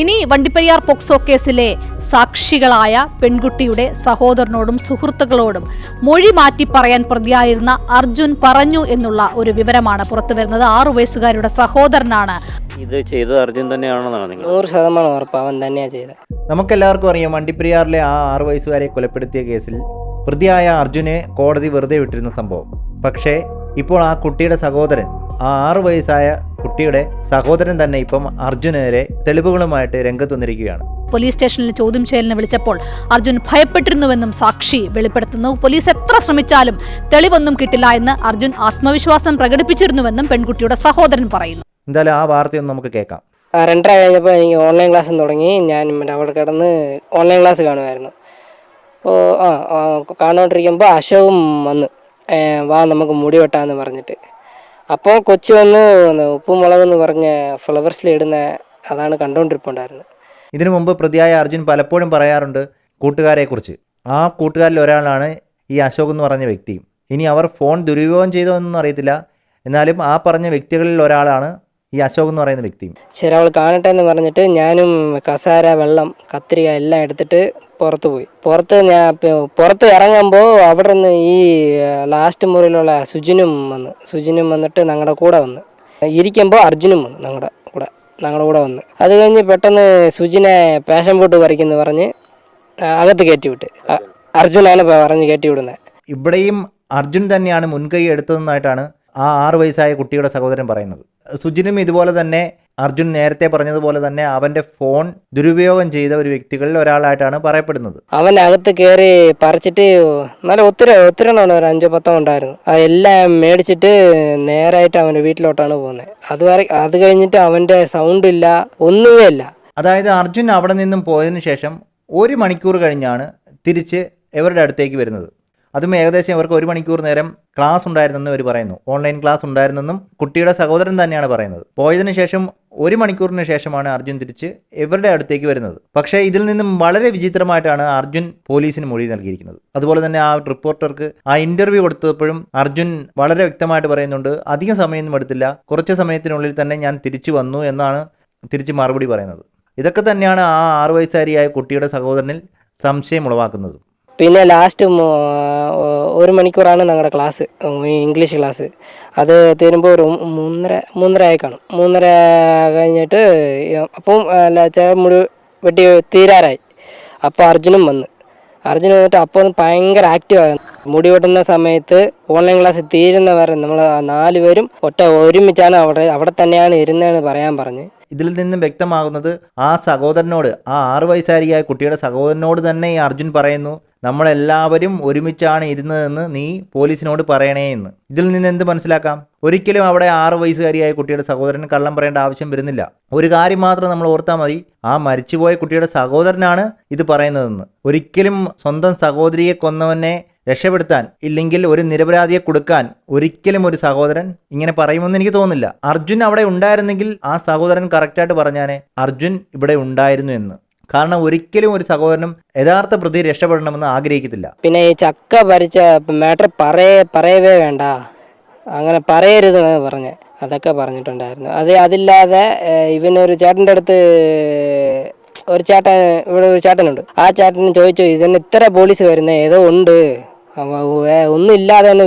ഇനി വണ്ടിപ്പെരിയാർ പോക്സോ കേസിലെ സാക്ഷികളായ പെൺകുട്ടിയുടെ സഹോദരനോടും സുഹൃത്തുക്കളോടും മൊഴി മാറ്റി പറയാൻ പ്രതിയായിരുന്ന അർജുൻ പറഞ്ഞു എന്നുള്ള ഒരു വിവരമാണ് പുറത്തുവരുന്നത്. ആറു വയസ്സുകാരുടെ സഹോദരനാണ്. ഇത് ചെയ്തത് അർജുൻ തന്നെയാണെന്നാണ് നിങ്ങൾ? നൂറ് ശതമാനം ഉറപ്പ് അവൻ തന്നെയാണ് ചെയ്തത്. നമുക്കെല്ലാവർക്കും അറിയാം വണ്ടിപ്പെരിയാറിലെ ആ ആറു വയസ്സുകാരെ കൊലപ്പെടുത്തിയ കേസിൽ പ്രതിയായ അർജുനെ കോടതി വെറുതെ വിട്ടിരുന്ന സംഭവം. പക്ഷേ ഇപ്പോൾ ആ കുട്ടിയുടെ സഹോദരൻ ആ ആറു വയസ്സായ കുട്ടിയുടെ സഹോദരൻ തന്നെ ഇപ്പം അർജുനെതിരെ തെളിവുകളുമായിട്ട് രംഗത്ത് വന്നിരിക്കുകയാണ് പോലീസ് സ്റ്റേഷനിൽ ചോദ്യം ചെയ്യലിന് വിളിച്ചപ്പോൾ അർജുൻ ഭയപ്പെട്ടിരുന്നുവെന്നും സാക്ഷി വെളിപ്പെടുത്തുന്നു. പോലീസ് എത്ര ശ്രമിച്ചാലും തെളിവൊന്നും കിട്ടില്ല എന്ന് അർജുൻ ആത്മവിശ്വാസം പ്രകടിപ്പിച്ചിരുന്നുവെന്നും പെൺകുട്ടിയുടെ സഹോദരൻ പറയുന്നു. എന്തായാലും ആ വാർത്തയൊന്നും നമുക്ക് കേൾക്കാം. രണ്ടര കഴിഞ്ഞപ്പോൾ എനിക്ക് ഓൺലൈൻ ക്ലാസ് തുടങ്ങി. ഞാൻ മറ്റേ അവിടെ കിടന്ന് ഓൺലൈൻ ക്ലാസ് കാണുമായിരുന്നു. അപ്പോൾ ആ ആ, കാണുകൊണ്ടിരിക്കുമ്പോൾ അശോകും വന്ന്. വാ നമുക്ക് മുടി വെട്ടാന്ന് പറഞ്ഞിട്ട്. അപ്പോൾ കൊച്ചു വന്ന് ഉപ്പും മുളകെന്ന് പറഞ്ഞ ഫ്ലവേഴ്സിൽ ഇടുന്ന അതാണ് കണ്ടുകൊണ്ടിരിപ്പുണ്ടായിരുന്നത് ഇതിനു മുമ്പ് പ്രതിയായ അർജുൻ പലപ്പോഴും പറയാറുണ്ട് കൂട്ടുകാരെക്കുറിച്ച്. ആ കൂട്ടുകാരിൽ ഒരാളാണ് ഈ അശോക് എന്ന് പറഞ്ഞ വ്യക്തി. ഇനി അവർ ഫോൺ ദുരുപയോഗം ചെയ്തോ എന്നൊന്നും അറിയത്തില്ല. എന്നാലും ആ പറഞ്ഞ വ്യക്തികളിൽ ഒരാളാണ് ഈ അശോക് എന്ന് പറയുന്ന വ്യക്തി ശരി അവൾ കാണട്ടെ എന്ന് പറഞ്ഞിട്ട് ഞാനും കസാര വെള്ളം കത്തിരിക എല്ലാം എടുത്തിട്ട് പുറത്ത് പോയി. പുറത്ത് ഞാൻ പുറത്ത് ഇറങ്ങുമ്പോൾ അവിടെ നിന്ന് ഈ ലാസ്റ്റ് മുറിയിലുള്ള സുജിനും വന്ന്. സുജിനും വന്നിട്ട് ഞങ്ങളുടെ കൂടെ വന്ന്. ഇരിക്കുമ്പോൾ അർജുനും വന്നു ഞങ്ങളുടെ കൂടെ ഞങ്ങളുടെ കൂടെ വന്ന്. അത് കഴിഞ്ഞ് പെട്ടെന്ന് സുജിനെ പാഷൻ ബോട്ട് പറിക്കുന്നു പറഞ്ഞ് അകത്ത് കയറ്റി വിട്ട്. അർജുനാണ് പറഞ്ഞ് കയറ്റി വിടുന്നത് ഇവിടെയും അർജുൻ തന്നെയാണ് മുൻകൈ എടുത്തതെന്നായിട്ടാണ് ആ ആറ് വയസ്സായ കുട്ടിയുടെ സഹോദരൻ പറയുന്നത്. സുജിനും ഇതുപോലെ തന്നെ അർജുൻ നേരത്തെ പറഞ്ഞതുപോലെ തന്നെ അവന്റെ ഫോൺ ദുരുപയോഗം ചെയ്ത ഒരു വ്യക്തികളിൽ ഒരാളായിട്ടാണ് പറയപ്പെടുന്നത്. അവൻ അകത്ത് കയറി പറിച്ചിട്ട് നല്ല ഒത്തിരി ഒത്തിരി ഒരു അഞ്ചോ പത്തോ ഉണ്ടായിരുന്നു. അതെല്ലാം മേടിച്ചിട്ട് നേരായിട്ട് അവന്റെ വീട്ടിലോട്ടാണ് പോകുന്നത്. അത് വരെ അത് കഴിഞ്ഞിട്ട് അവന്റെ സൗണ്ട് ഇല്ല ഒന്നുമേ ഇല്ല. അതായത് അർജുൻ അവിടെ നിന്നും പോയതിനു ശേഷം ഒരു മണിക്കൂർ കഴിഞ്ഞാണ് തിരിച്ച് ഇവരുടെ അടുത്തേക്ക് വരുന്നത്. അതും ഏകദേശം ഇവർക്ക് ഒരു മണിക്കൂർ നേരം ക്ലാസ് ഉണ്ടായിരുന്നെന്ന് ഇവർ പറയുന്നു. ഓൺലൈൻ ക്ലാസ് ഉണ്ടായിരുന്നെന്നും കുട്ടിയുടെ സഹോദരൻ തന്നെയാണ് പറയുന്നത്. പോയതിനു ശേഷം ഒരു മണിക്കൂറിന് ശേഷമാണ് അർജുൻ തിരിച്ച് ഇവരുടെ അടുത്തേക്ക് വരുന്നത്. പക്ഷേ ഇതിൽ നിന്നും വളരെ വിചിത്രമായിട്ടാണ് അർജുൻ പോലീസിന് മൊഴി നൽകിയിരിക്കുന്നത്. അതുപോലെ തന്നെ ആ റിപ്പോർട്ടർക്ക് ആ ഇന്റർവ്യൂ കൊടുത്തപ്പോഴും അർജുൻ വളരെ വ്യക്തമായിട്ട് പറയുന്നുണ്ട് അധികം സമയമൊന്നും എടുത്തില്ല. കുറച്ച് സമയത്തിനുള്ളിൽ തന്നെ ഞാൻ തിരിച്ചു വന്നു എന്നാണ് തിരിച്ച് മറുപടി പറയുന്നത്. ഇതൊക്കെ തന്നെയാണ് ആ ആറു വയസ്സുകാരിയായ കുട്ടിയുടെ സഹോദരനിൽ സംശയം ഉളവാക്കുന്നത്. പിന്നെ ലാസ്റ്റ് ഒരു മണിക്കൂറാണ് ഞങ്ങളുടെ ക്ലാസ് ഇംഗ്ലീഷ് ക്ലാസ് അത് തീരുമ്പോൾ ഒരു മൂന്നര മൂന്നര ആയി കാണും. മൂന്നര കഴിഞ്ഞിട്ട് അപ്പം മുടി വെട്ടി തീരാറായി. അപ്പോൾ അർജുനും വന്ന്. അർജുൻ വന്നിട്ട് അപ്പോൾ ഭയങ്കര ആക്റ്റീവായിരുന്നു മുടി വെട്ടുന്ന സമയത്ത് ഓൺലൈൻ ക്ലാസ് തീരുന്നവരെ നമ്മൾ നാല് പേരും ഒറ്റ ഒരുമിച്ചാണ് അവിടെ അവിടെ തന്നെയാണ് ഇരുന്നതെന്ന് പറയാൻ പറഞ്ഞ്. ഇതിൽ നിന്നും വ്യക്തമാകുന്നത് ആ സഹോദരനോട് ആ ആറു വയസ്സാരിയായ കുട്ടിയുടെ സഹോദരനോട് തന്നെ ഈ അർജുൻ പറയുന്നു നമ്മളെല്ലാവരും ഒരുമിച്ചാണ് ഇരുന്നതെന്ന് നീ പോലീസിനോട് പറയണേ എന്ന്. ഇതിൽ നിന്ന് എന്ത് മനസ്സിലാക്കാം? ഒരിക്കലും അവിടെ ആറു വയസ്സുകാരിയായ കുട്ടിയുടെ സഹോദരൻ കള്ളം പറയേണ്ട ആവശ്യം വരുന്നില്ല. ഒരു കാര്യം മാത്രം നമ്മൾ ഓർത്താൽ മതി ആ മരിച്ചുപോയ കുട്ടിയുടെ സഹോദരനാണ് ഇത് പറയുന്നതെന്ന്. ഒരിക്കലും സ്വന്തം സഹോദരിയെ കൊന്നവനെ രക്ഷപ്പെടുത്താൻ ഇല്ലെങ്കിൽ ഒരു നിരപരാധിയെ കൊടുക്കാൻ ഒരിക്കലും ഒരു സഹോദരൻ ഇങ്ങനെ പറയുമെന്ന് എനിക്ക് തോന്നുന്നില്ല. അർജുൻ അവിടെ ഉണ്ടായിരുന്നെങ്കിൽ ആ സഹോദരൻ കറക്റ്റായിട്ട് പറഞ്ഞാനെ അർജുൻ ഇവിടെ ഉണ്ടായിരുന്നു എന്ന്. കാരണം ഒരിക്കലും ഒരു സഹോദരനും യഥാർത്ഥ പ്രതി രക്ഷപ്പെടണമെന്ന് ആഗ്രഹിക്കത്തില്ല. പിന്നെ ഈ ചക്ക ഭരിച്ച മാറ്റർ പറയേ പറയവേ വേണ്ട. അങ്ങനെ പറയരുതെന്ന് പറഞ്ഞ് അതൊക്കെ പറഞ്ഞിട്ടുണ്ടായിരുന്നു. അത് അതില്ലാതെ ഇവനൊരു ചേട്ടന്റെ അടുത്ത് ഒരു ചേട്ടൻ ഇവിടെ ഒരു ചേട്ടനുണ്ട്. ആ ചേട്ടന് ചോദിച്ചു ഇതിന് ഇത്ര പോലീസ് വരുന്നത് ഏതോ ഉണ്ട്? ഏ- ഒന്നും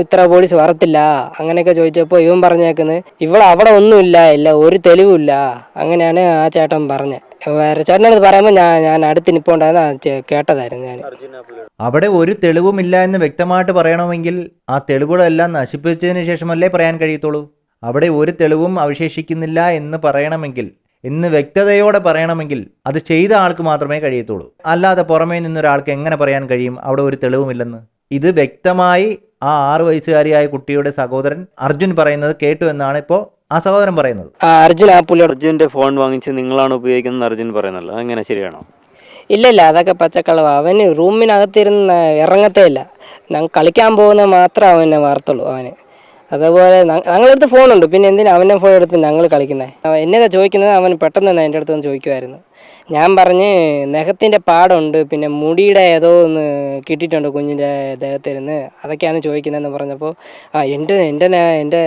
ഇത്ര പോലീസ് വരത്തില്ല. അങ്ങനെയൊക്കെ ചോദിച്ചപ്പോൾ ഇവൻ പറഞ്ഞേക്കുന്നത് ഇവിടെ അവിടെ ഒന്നുമില്ല ഇല്ല ഒരു തെളിവില്ല അങ്ങനെയാണ് ആ ചേട്ടൻ പറഞ്ഞത് വേറെ ചേട്ടനടുത്ത് പറയുമ്പോൾ ഞാൻ ഞാൻ അടുത്ത് നിൽപ്പുണ്ടായിരുന്നു കേട്ടതായിരുന്നു ഞാൻ അവിടെ ഒരു തെളിവുമില്ല എന്ന് വ്യക്തമായിട്ട് പറയണമെങ്കിൽ ആ തെളിവുകളെല്ലാം നശിപ്പിച്ചതിന് ശേഷമല്ലേ പറയാൻ കഴിയത്തുള്ളൂ? അവിടെ ഒരു തെളിവും അവശേഷിക്കുന്നില്ല എന്ന് പറയണമെങ്കിൽ എന്ന് വ്യക്തതയോടെ പറയണമെങ്കിൽ അത് ചെയ്ത ആൾക്ക് മാത്രമേ കഴിയത്തുള്ളൂ. അല്ലാതെ പുറമേ നിന്നൊരാൾക്ക് എങ്ങനെ പറയാൻ കഴിയും? അവിടെ ഒരു തെളിവുമില്ലെന്ന്. ഇത് വ്യക്തമായി ആ ആറ് വയസ്സുകാരിയായ കുട്ടിയുടെ സഹോദരൻ അർജുൻ പറയുന്നത് കേട്ടു എന്നാണ് ഇപ്പോൾ ആ സഹോദരൻ പറയുന്നത്. അർജുൻ ആ പുള്ളി അർജുന്റെ ഫോൺ വാങ്ങിച്ച് നിങ്ങളാണ് ഉപയോഗിക്കുന്നത് അർജുൻ പറയുന്നല്ലോ അങ്ങനെ ശരിയാണോ? ഇല്ല ഇല്ല അതൊക്കെ പച്ചക്കളവ് അവന് റൂമിനകത്തിരുന്ന് ഇറങ്ങത്തേ ഇല്ല. ഞങ്ങൾ കളിക്കാൻ പോകുന്ന മാത്രം അവനെ വാർത്തുള്ളൂ അവന്. അതേപോലെ ഞങ്ങളടുത്ത് ഫോണുണ്ട്. പിന്നെ എന്തിനാ അവന്റെ ഫോൺ എടുത്ത് ഞങ്ങൾ കളിക്കുന്നത് എന്നതാ ചോദിക്കുന്നത്? അവൻ പെട്ടെന്ന് തന്നെ എന്റെ അടുത്ത് ചോദിക്കുമായിരുന്നു ഞാൻ പറഞ്ഞ് നഖത്തിന്റെ പാടുണ്ട് പിന്നെ മുടിയുടെ ഏതോ ഒന്ന് കിട്ടിയിട്ടുണ്ട് കുഞ്ഞിന്റെ ദേഹത്തിരുന്ന്. അതൊക്കെയാണ് ചോദിക്കുന്നതെന്ന് പറഞ്ഞപ്പോൾ ആ എന്റെ എന്റെ എന്റെ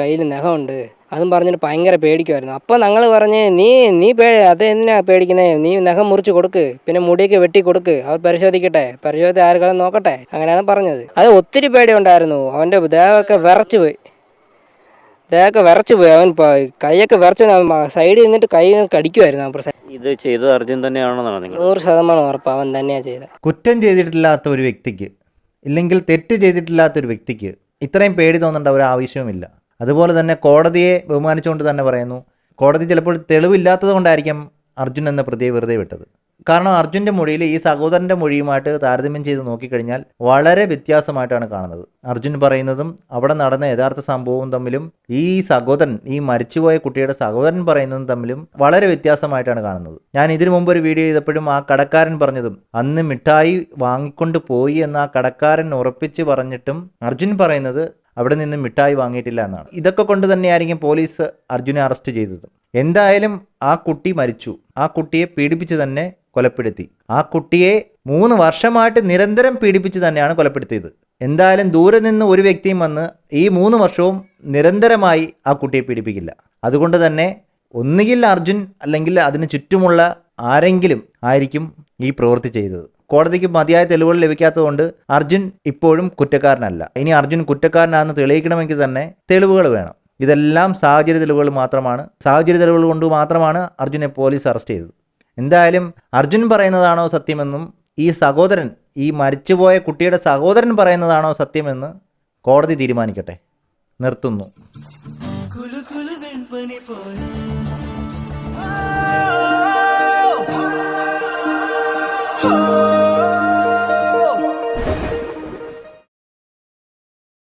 കയ്യിൽ നഖമുണ്ട് അതും പറഞ്ഞിട്ട് ഭയങ്കര പേടിക്കുമായിരുന്നു അപ്പോൾ ഞങ്ങൾ പറഞ്ഞ് നീ നീ പേ അത് എന്തിനാ പേടിക്കുന്നത് നീ നഖം മുറിച്ച് കൊടുക്ക് പിന്നെ മുടിയൊക്കെ വെട്ടി കൊടുക്ക് അവർ പരിശോധിക്കട്ടെ പരിശോധിച്ച് ആർക്കാളും നോക്കട്ടെ. അങ്ങനെയാണ് പറഞ്ഞത്. അത് ഒത്തിരി പേടി ഉണ്ടായിരുന്നു. അവന്റെ ദേഹമൊക്കെ വിറച്ചു പോയി. ദേഹമൊക്കെ വിറച്ച് പോയി. അവൻ കൈയൊക്കെ വിറച്ച് സൈഡിൽ നിന്നിട്ട് കൈ കടിക്കുമായിരുന്നു അപ്പുറം ഇത് ചെയ്തത് അർജുൻ തന്നെയാണെന്നാണ് നിങ്ങൾ നൂറ് ശതമാനം ഉറപ്പ് അവൻ തന്നെയാണ് ചെയ്തത്. കുറ്റം ചെയ്തിട്ടില്ലാത്ത ഒരു വ്യക്തിക്ക് ഇല്ലെങ്കിൽ തെറ്റ് ചെയ്തിട്ടില്ലാത്ത ഒരു വ്യക്തിക്ക് ഇത്രയും പേടി തോന്നേണ്ട ഒരു ആവശ്യവുമില്ല. അതുപോലെ തന്നെ കോടതിയെ ബഹുമാനിച്ചുകൊണ്ട് തന്നെ പറയുന്നു കോടതി ചിലപ്പോൾ തെളിവില്ലാത്തത് കൊണ്ടായിരിക്കും അർജുൻ എന്ന പ്രതിയെ വെറുതെ വിട്ടത്. കാരണം അർജുന്റെ മൊഴിയിൽ ഈ സഹോദരന്റെ മൊഴിയുമായിട്ട് താരതമ്യം ചെയ്ത് നോക്കിക്കഴിഞ്ഞാൽ വളരെ വ്യത്യാസമായിട്ടാണ് കാണുന്നത്. അർജുൻ പറയുന്നതും അവിടെ നടന്ന യഥാർത്ഥ സംഭവവും തമ്മിലും ഈ സഹോദരൻ ഈ മരിച്ചുപോയ കുട്ടിയുടെ സഹോദരൻ പറയുന്നതും തമ്മിലും വളരെ വ്യത്യാസമായിട്ടാണ് കാണുന്നത്. ഞാൻ ഇതിനു മുമ്പ് ഒരു വീഡിയോ ചെയ്തപ്പോഴും ആ കടക്കാരൻ പറഞ്ഞതും അന്ന് മിഠായി വാങ്ങിക്കൊണ്ട് പോയി എന്ന് ആ കടക്കാരൻ ഉറപ്പിച്ച് പറഞ്ഞിട്ടും അർജുൻ പറയുന്നത് അവിടെ നിന്ന് മിഠായി വാങ്ങിയിട്ടില്ല എന്നാണ്. ഇതൊക്കെ കൊണ്ട് തന്നെയായിരിക്കും പോലീസ് അർജുനെ അറസ്റ്റ് ചെയ്തത്. എന്തായാലും ആ കുട്ടി മരിച്ചു. ആ കുട്ടിയെ പീഡിപ്പിച്ച് തന്നെ കൊലപ്പെടുത്തി. ആ കുട്ടിയെ മൂന്ന് വർഷമായിട്ട് നിരന്തരം പീഡിപ്പിച്ച് തന്നെയാണ് കൊലപ്പെടുത്തിയത്. എന്തായാലും ദൂരെ നിന്ന് ഒരു വ്യക്തിയും വന്ന് ഈ മൂന്ന് വർഷവും നിരന്തരമായി ആ കുട്ടിയെ പീഡിപ്പിക്കില്ല. അതുകൊണ്ട് തന്നെ ഒന്നുകിൽ അർജുൻ അല്ലെങ്കിൽ അതിന് ചുറ്റുമുള്ള ആരെങ്കിലും ആയിരിക്കും ഈ പ്രവൃത്തി ചെയ്തത്. കോടതിക്ക് മതിയായ തെളിവുകൾ ലഭിക്കാത്തതുകൊണ്ട് അർജുൻ ഇപ്പോഴും കുറ്റക്കാരനല്ല. ഇനി അർജുൻ കുറ്റക്കാരനാണെന്ന് തെളിയിക്കണമെങ്കിൽ തന്നെ തെളിവുകൾ വേണം. ഇതെല്ലാം സാഹചര്യ തെളിവുകൾ മാത്രമാണ്. സാഹചര്യ തെളിവുകൾ കൊണ്ട് മാത്രമാണ് അർജുനെ പോലീസ് അറസ്റ്റ് ചെയ്തത്. എന്തായാലും അർജുൻ പറയുന്നതാണോ സത്യമെന്നും ഈ സഹോദരൻ ഈ മരിച്ചുപോയ കുട്ടിയുടെ സഹോദരൻ പറയുന്നതാണോ സത്യമെന്ന് കോടതി തീരുമാനിക്കട്ടെ. നിർത്തുന്നു. കുലു കുലു